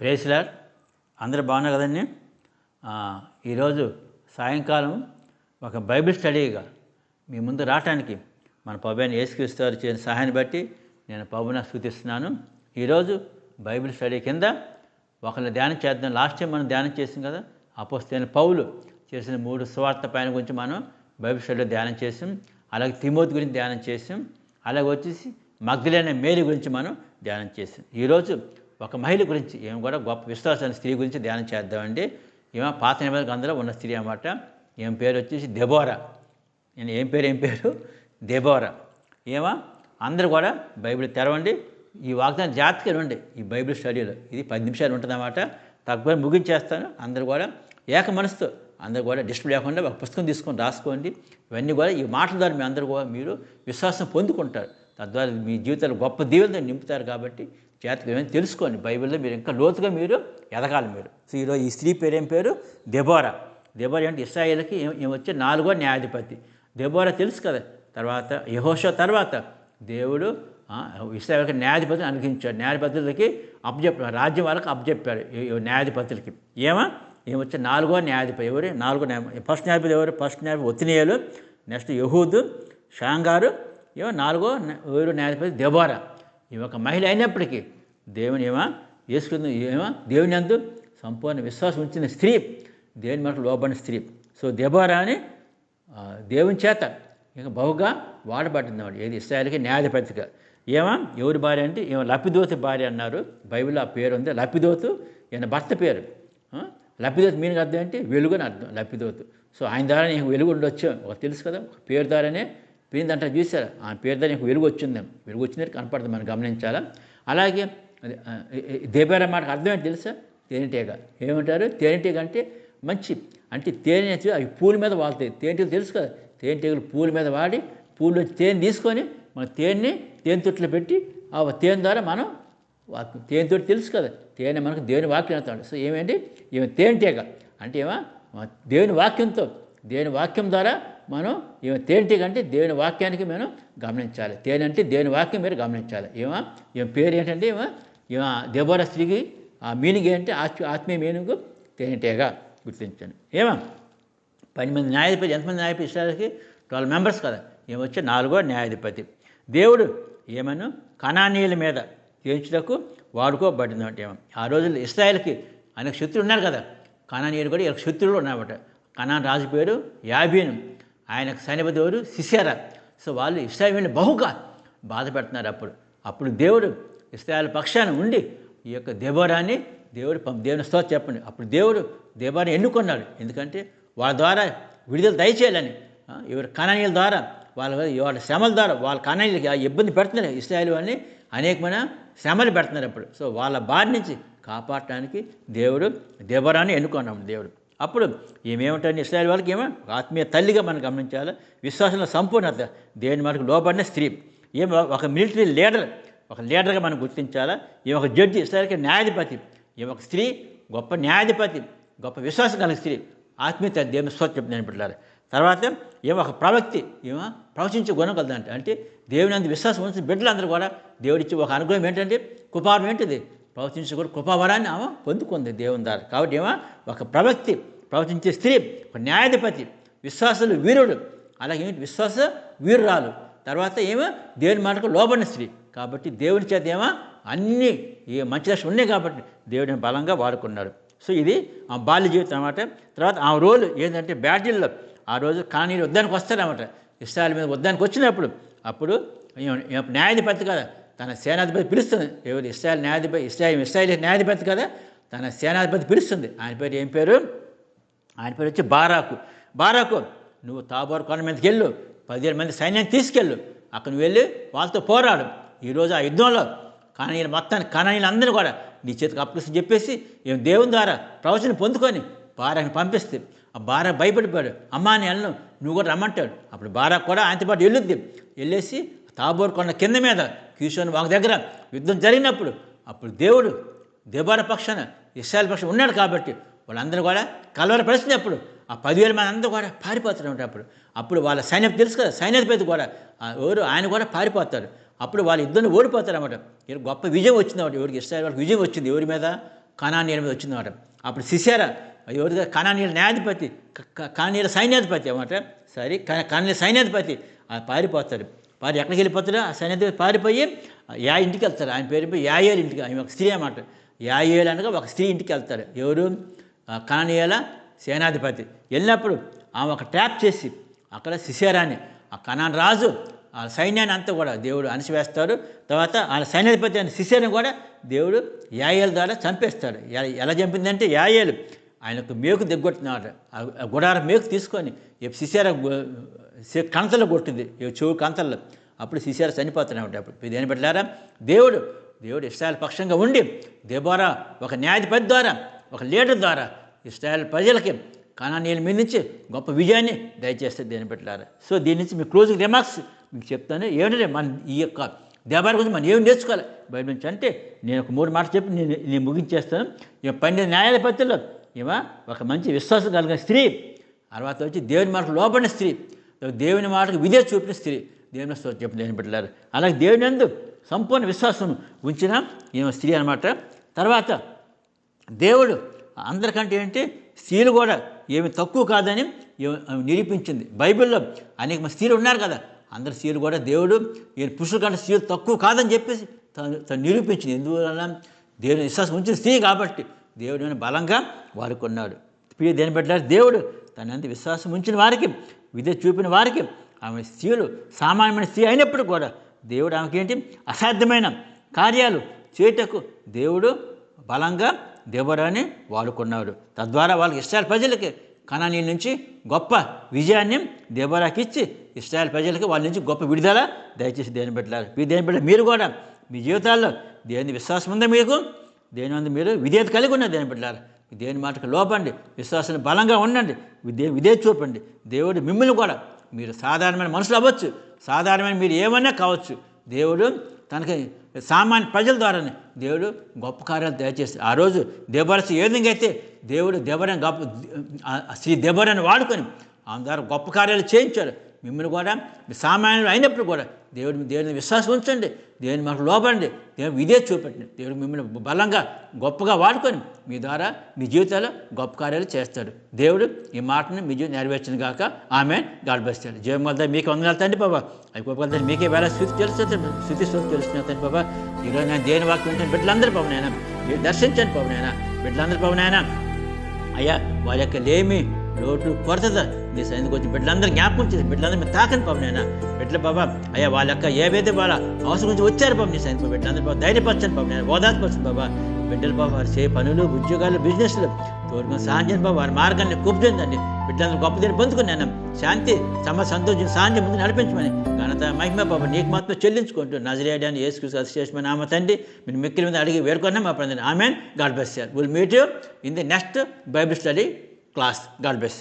ప్రేసిలాడ్ అందరు బాగున్నారు కదండి? ఈరోజు సాయంకాలం ఒక బైబిల్ స్టడీగా మీ ముందు రావటానికి మన పబ్బైన యేసుక్రీస్తు చేసిన సహాయాన్ని బట్టి నేను పబ్బున సూచిస్తున్నాను ఈరోజు బైబిల్ స్టడీ కింద ఒకరిని ధ్యానం చేద్దాం. లాస్ట్ టైం మనం ధ్యానం చేసాం కదా అపోస్తైన పౌలు చేసిన మూడు స్వార్థ పైన గురించి మనం బైబిల్ స్టడీలో ధ్యానం చేసాం. అలాగే తిమోతి గురించి ధ్యానం చేసాం. అలాగే వచ్చేసి మగ్ధులైన మేరీ గురించి మనం ధ్యానం చేసాం. ఈరోజు ఒక మహిళ గురించి ఏమి కూడా గొప్ప విశ్వాసాన్ని స్త్రీ గురించి ధ్యానం చేద్దామండి. ఏమో పాత నిబంధన అందులో ఉన్న స్త్రీ అన్నమాట. ఏం పేరు వచ్చేసి దెబోరా నేను ఏం పేరు ఏం పేరు? దెబోరా ఏమా అందరూ కూడా బైబిల్ తెరవండి. ఈ వాగ్దానం జాగ్రత్తగా ఉండి ఈ బైబిల్ స్టడీలో ఇది పది నిమిషాలు ఉంటుందన్నమాట. తక్కువ ముగించేస్తాను. అందరూ కూడా ఏక మనసుతో అందరూ కూడా డిస్టర్బ్ లేకుండా ఒక పుస్తకం తీసుకొని రాసుకోండి. ఇవన్నీ కూడా ఈ మాటల ద్వారా మీ అందరూ కూడా మీరు విశ్వాసం పొందుకుంటారు. తద్వారా మీ జీవితాలు గొప్ప దీవెనతో నింపుతారు కాబట్టి జాతకం ఏమైనా తెలుసుకోండి. బైబిల్లో మీరు ఇంకా లోతుగా మీరు ఎదగాలి మీరు. సో ఈరోజు ఈ స్త్రీ పేరు పేరు? దెబోరా. దెబోరా అంటే ఇస్రాయేల్కి వచ్చే నాలుగో న్యాయాధిపతి. దెబోరా తెలుసు కదా. తర్వాత యహోషో తర్వాత దేవుడు ఆ, ఇస్రాయేల్కి న్యాయాధిపతిని అనుగించాడు న్యాయాధిపతులకి అప్పచెప్పాడు రాజ్యం వాళ్ళకి అప్పచెప్పాడు ఈ- న్యాయాధిపతులకి. ఏమా? ఏమొచ్చే నాలుగో న్యాయాధిపతి ఎవరు? నాలుగో న్యాయ ఫస్ట్ న్యాయాధిపతి ఎవరు? ఫస్ట్ న్యాయపతి ఒత్తినియలు నెక్స్ట్ యహూద్ షాంగారు ఏమో నాలుగో న్యా- ఎవరు న్యాయాధిపతి దెబోరా. ఈ ఒక మహిళ అయినప్పటికీ దేవుని ఏమా? చేసుకుంది ఏమా? దేవుని అందు సంపూర్ణ విశ్వాసం ఉంచిన స్త్రీ దేవుని మాట లోబడిన స్త్రీ. సో దెబోరా అని దేవుని చేత ఇంకా బహుగా వాడబడింది ఏది? ఇస్రాయల్కి న్యాయాధిపతిగా. ఏమా? ఎవరి భార్య అంటే ఏమో లపిదోతు భార్య అన్నారు. బైబిల్లో ఆ పేరు ఉంది. లపిదోతు ఈయన భర్త పేరు. ఆ? లపిదోతు మీనింగ్ అర్థం అంటే వెలుగు అని అర్థం. లపిదోతు. సో ఆయన ద్వారా నీకు వెలుగు ఉండొచ్చు. ఒక తెలుసు కదా? ఒక పేరు ద్వారానే పోయిందంటే చూసారా ఆ పేరు ద్వారా నీకు వెలుగు వచ్చింది వెలుగు వచ్చిందని కనపడుతుంది మనం గమనించాలా అలాగే దేబేర మాటకు అర్థం ఏంటి తెలుసా? తేనెటీగ. ఏమంటారు? తేనెటీగ అంటే మంచి అంటే తేనె అవి పూల మీద వాళ్తాయి. తేనెటీగలు తెలుసు కదా? తేనెటీగలు పూల మీద వాడి పూలు వచ్చి తేనె తీసుకొని మన తేనెని తేనె తొట్టులో పెట్టి ఆ తేనె ద్వారా మనం వాక్యం తేనె తోటి తెలుసు కదా? తేనె మనకు దేవుని వాక్యం అవుతాడు సో ఏమేంటి? ఏమి తేనెటీగ. అంటే ఏమా దేవుని వాక్యంతో దేవుని వాక్యం ద్వారా మనం ఈమె తేనెటీగ అంటే దేవుని వాక్యానికి మనం గమనించాలి. తేనె అంటే దేవుని వాక్యం మీరు గమనించాలి. ఏమా? ఈమె పేరు ఏంటంటే ఏమో? ఏమో దేవర స్త్రీకి ఆ మీనింగ్ ఏంటంటే ఆత్మ ఆత్మీయ మీనింగ్ తేనెటీగ గుర్తించాను ఏమా? పది మంది న్యాయాధిపతి ఎంతమంది న్యాయపతి ఇస్రాయల్కి? ట్వెల్వ్ మెంబర్స్ కదా. ఏమొచ్చే నాలుగో న్యాయాధిపతి. దేవుడు ఏమను? కణానీయుల మీద చేయించుటకు వాడుకోబడిందంటే ఏమో. ఆ రోజుల్లో ఇస్రాయల్కి అనేక శత్రువులు ఉన్నారు కదా. కణానీయులు కూడా ఇలా శత్రువులు ఉన్నాయన్నమాట కణాన్ రాజు పేరు యాబీను. ఆయనకు సైన్యపతి ఎవరు? శిష్యారా సో వాళ్ళు ఇస్రాయల్ని బహుగా బాధ పెడుతున్నారు అప్పుడు. అప్పుడు దేవుడు ఇస్రాయల్ పక్షాన ఉండి ఈ యొక్క దేవరాన్ని దేవుడు పంప దేవుని స్తోత్రం చెప్పండి. అప్పుడు దేవుడు దేవాన్ని ఎన్నుకున్నాడు. ఎందుకంటే వాళ్ళ ద్వారా విడుదల దయచేయాలని ఆ, ఎవరు కణనీయుల ద్వారా వాళ్ళ వాళ్ళ శ్రమల ద్వారా వాళ్ళ కణనీయులకి ఆ ఇబ్బంది పెడుతున్నారు ఇస్రాయల్ అని అనేకమైన శ్రమలు పెడుతున్నారు అప్పుడు. సో వాళ్ళ బారి నుంచి కాపాడటానికి దేవుడు దేవరాన్ని ఎన్నుకున్నాము దేవుడు. అప్పుడు ఏమేమిటని ఇస్రాయల్ వాళ్ళకి ఏమో? ఆత్మీయ తల్లిగా మనం గమనించాలి. విశ్వాసంలో సంపూర్ణత. దేవుని మనకు లోబడిన స్త్రీ. ఏమో ఒక మిలిటరీ లీడర్ ఒక లీడర్గా మనం గుర్తించాలా? ఈ ఒక జడ్జి ఇస్రాయల్కి న్యాయాధిపతి. ఈ ఒక స్త్రీ గొప్ప న్యాయాధిపతి గొప్ప విశ్వాసం కలిగిన స్త్రీ. ఆత్మీయత దేవుని స్వచ్ఛ నేను తర్వాత ఏమో ఒక ప్రవక్తి ఏమో ప్రవచించే గుణం కలదంటే. అంటే దేవుని అందు విశ్వాసం ఉంచిన బిడ్డలందరూ కూడా దేవుడిచ్చి ఒక అనుగ్రహం ఏంటంటే కుపారం ఏంటిది? ప్రవచించే కూడా కృపావరాన్ని ఆమె పొందుకుంది దేవుని ద్వారా. కాబట్టి ఏమో? ఒక ప్రవక్తి ప్రవచించే స్త్రీ ఒక న్యాయాధిపతి విశ్వాసులు వీరుడు. అలాగే విశ్వాస వీరురాలు. తర్వాత ఏమో? దేవుని మాటకు లోబడిన స్త్రీ. కాబట్టి దేవుని చేత ఏమో? అన్నీ ఈ మంచి లక్షణం ఉన్నాయి కాబట్టి దేవుడిని బలంగా వాడుకున్నాడు. సో ఇది ఆ బాల్య జీవితం అన్నమాట. తర్వాత ఆ రోజు ఏంటంటే బ్యాటిల్లో ఆ రోజు కానీ వద్దానికి వస్తారన్నమాట. ఇస్రాయల్ మీద వద్దానికి వచ్చినప్పుడు అప్పుడు న్యాయాధిపతి కదా తన సేనాధిపతి పిలుస్తుంది. ఎవరు? ఇస్రాయల్ న్యాయాధిపతి ఇస్రాయల్ ఇస్రాయల్ న్యాయాధిపతి కదా? తన సేనాధిపతి పిలుస్తుంది. ఆయన పేరు ఏం పేరు? ఆయన పేరు వచ్చి బారాకు. బారాకు నువ్వు తాబోర్ కొండ మీదకి వెళ్ళు. పదిహేను మంది సైన్యాన్ని తీసుకెళ్ళు. అక్కడ నువ్వు వెళ్ళి వాళ్ళతో పోరాడు. ఈరోజు ఆ యుద్ధంలో కానీయులు మొత్తాన్ని కానీయులు అందరూ కూడా నీ చేతికి అప్పగిస్తని చెప్పేసి ఏం దేవుని ద్వారా ప్రవచన పొందుకొని బారాని పంపిస్తే. ఆ బారా భయపడిపోయాడు. అమ్మా అని వెళ్ళను నువ్వు కూడా రమ్మంటాడు. అప్పుడు బారా కూడా ఆయనతో పాటు వెళ్ళుద్ది. వెళ్ళేసి తాబోర్ కొండ కింద మీద కీషోని వాకి దగ్గర యుద్ధం జరిగినప్పుడు అప్పుడు దేవుడు దేవాల పక్షాన ఇస్రాయల్ పక్షం ఉన్నాడు కాబట్టి వాళ్ళందరూ కూడా కలవర పరిచినప్పుడు ఆ పదివేల మంది అందరూ కూడా పారిపోతారు అప్పుడు. అప్పుడు వాళ్ళ సైన్యం తెలుసు కదా సైన్యాధిపతి కూడా ఎవరు ఆయన కూడా పారిపోతారు. అప్పుడు వాళ్ళ ఇద్దరిని ఓడిపోతారు అనమాట ఇక్కడ గొప్ప విజయం వచ్చింది అన్నమాట ఎవరికి ఇస్రాయల్ వాళ్ళకి విజయం వచ్చింది. ఎవరి మీద? కణానీయుల మీద వచ్చిందన్నమాట. అప్పుడు శిశార ఎవరిగా కణానీయుల న్యాయాధిపతి కణనీయుల సైన్యాధిపతి అనమాట సరే కణనీయుల సైన్యాధిపతి ఆ పారిపోతాడు పారి ఎక్కడికి వెళ్ళిపోతాడు? ఆ సైన్యాధిపతి పారిపోయి యా ఇంటికి వెళ్తారు ఆయన పేరు పోయి యాయేలు ఇంటికి ఆయన ఒక స్త్రీ అన్నమాట. యాయేలు అనగా ఒక స్త్రీ ఇంటికి వెళ్తారు ఎవరు? ఆ సేనాధిపతి. వెళ్ళినప్పుడు ఆమె ఒక ట్యాప్ చేసి అక్కడ సిసేరాని ఆ కణాన్ రాజు ఆ సైన్యాన్ని అంతా కూడా దేవుడు అణచివేస్తాడు. తర్వాత ఆ సైన్యాధిపతి అయిన శిష్యుని కూడా దేవుడు యాయేల ద్వారా చంపేస్తాడు. ఎలా చంపిందంటే యాయేలు ఆయనకు మేకు దిగ్గొట్టినాడు ఆ గుడారం మేకు తీసుకొని శిశేర కంతలు కొట్టింది. చెవు కంతల్లో అప్పుడు శిశార చనిపోతూనే ఉంటాయి అప్పుడు. దేని పెట్టారా దేవుడు. దేవుడు ఇస్రాయల్ పక్షంగా ఉండి దేవారా ఒక న్యాయాధిపతి ద్వారా ఒక లీడర్ ద్వారా ఇస్రాయల్ ప్రజలకి కణానీయుల మీద నుంచి గొప్ప విజయాన్ని దయచేస్తే దేని పెట్టారా సో దీని నుంచి మీ క్లోజింగ్ రిమార్క్స్ మీకు చెప్తాను. ఏమిటంటే మన ఈ యొక్క దేవాల గురించి మనం ఏం నేర్చుకోవాలి? బయట నుంచి అంటే నేను ఒక మూడు మాటలు చెప్పి నేను నేను ముగించేస్తాను. ఈ పన్నెండు న్యాయాధిపతుల్లో ఈమె ఒక మంచి విశ్వాసం కలిగిన స్త్రీ తర్వాత వచ్చి దేవుని మాటకు లోపడిన స్త్రీ. దేవుని మాటకు విధే చూపిన స్త్రీ. దేవుని స్తోత్రం చెప్పి దేని పెట్టలేరు అలాగే దేవుని యందు సంపూర్ణ విశ్వాసం ఉంచిన ఈమె స్త్రీ అనమాట తర్వాత దేవుడు అందరికంటే ఏంటి? స్త్రీలు కూడా ఏమి తక్కువ కాదని నిరూపించింది. బైబిల్లో అనేక మంది స్త్రీలు ఉన్నారు కదా. అందరు స్త్రీలు కూడా దేవుడు ఈయన పురుషుల కంటే స్త్రీలు తక్కువ కాదని చెప్పేసి తను తను నిరూపించింది. ఎందువలన? దేవుని విశ్వాసం ఉంచిన స్త్రీ కాబట్టి దేవుడు బలంగా వాడుకున్నాడు. దేని పెట్టారు దేవుడు తన అంత విశ్వాసం ఉంచిన వారికి విద్య చూపిన వారికి ఆమె స్త్రీలు సామాన్యమైన స్త్రీ అయినప్పుడు కూడా దేవుడు ఆమెకి ఏంటి అసాధ్యమైన కార్యాలు చేటకు దేవుడు బలంగా దేవరాన్ని వాడుకున్నాడు. తద్వారా వాళ్ళకి ఇస్రాయల్ ప్రజలకి కణానీల నుంచి గొప్ప విజయాన్ని దేవరాకి ఇచ్చి ఇస్రాయల్ ప్రజలకి వాళ్ళ నుంచి గొప్ప విడుదల దయచేసి దేని పెట్టారు మీ దేని పెట్టారు మీరు కూడా మీ జీవితాల్లో దేని విశ్వాసం ఉందా మీకు దేని మీద మీరు విధేయత కలిగి ఉన్నారు దేని పెట్టారు దేని మాటకు లోపండి విశ్వాసాన్ని బలంగా ఉండండి విదే విదే చూపండి. దేవుడు మిమ్మల్ని కూడా మీరు సాధారణమైన మనుషులు అవ్వచ్చు సాధారణమైన మీరు ఏమైనా కావచ్చు. దేవుడు తనకి సామాన్య ప్రజల ద్వారానే దేవుడు గొప్ప కార్యాలు దయచేసి ఆ రోజు దేవరసి ఏ విధంగా అయితే దేవుడు దేవరని గొప్ప శ్రీ దేవరని వాడుకొని ఆమె ద్వారా గొప్ప కార్యాలు చేయించాడు. మిమ్మల్ని కూడా సామాన్యులు అయినప్పుడు కూడా దేవుడు దేవుని విశ్వాసం ఉంచండి. దేవుని మాకు లోపండి దేవుని ఇదే చూపెట్టండి. దేవుడు మిమ్మల్ని బలంగా గొప్పగా వాడుకొని మీ ద్వారా మీ జీవితాల్లో గొప్ప కార్యాలు చేస్తాడు. దేవుడు ఈ మాటను మీ జీవితం నెరవేర్చిన కాక ఆమె గాడ్బస్తాడు జీవం వద్ద మీకు వందనాలు తండ్రి బాబా. అవి గొప్ప మీకే వేళ శృతి తెలుస్తుంది శృతి స్థుతి తెలుస్తున్నా తండ్రి బాబా. ఈరోజు నేను దేని వాక్యం వింటాను బిడ్డలందరూ పవనైనా దర్శించండి పవనైనా బిడ్డలందరూ పవనైనా అయ్యా వాళ్ళ యొక్క లేమి లోటు కొరత మీ సైనికు వచ్చి బిడ్డలందరూ జ్ఞాపకం చేసి బిడ్డలందరూ మీరు తాకని పాపం నేను బిడ్డల బాబా అయ్యా వాళ్ళ యొక్క ఏవైతే వాళ్ళ అవసరం గురించి వచ్చారు పాపం నీ సైనికు బిడ్డలందరూ బాబా ధైర్యపరచండి పాపం నేను ఓదార్పరచండి బాబా. బిడ్డల బాబా వారు చే పనులు ఉద్యోగాలు బిజినెస్లు తోడుగా సాంజన్ బాబా వారి మార్గాన్ని కుప్పిందండి బిడ్డలందరూ గొప్ప దగ్గర పొందుకున్నాను శాంతి సమ సంతోషం సాంజం ముందు నడిపించమని. ఘనత మహిమ బాబా నీకు మాత్రం చెల్లించుకుంటూ నజరేయడాన్ని ఏసుకు అతిశేషమైన ఆమె తండ్రి మీరు మిక్కిలి మీద అడిగి వేడుకున్నాం మా ప్రజలు amen. God bless will meet you in the next Bible study class God bless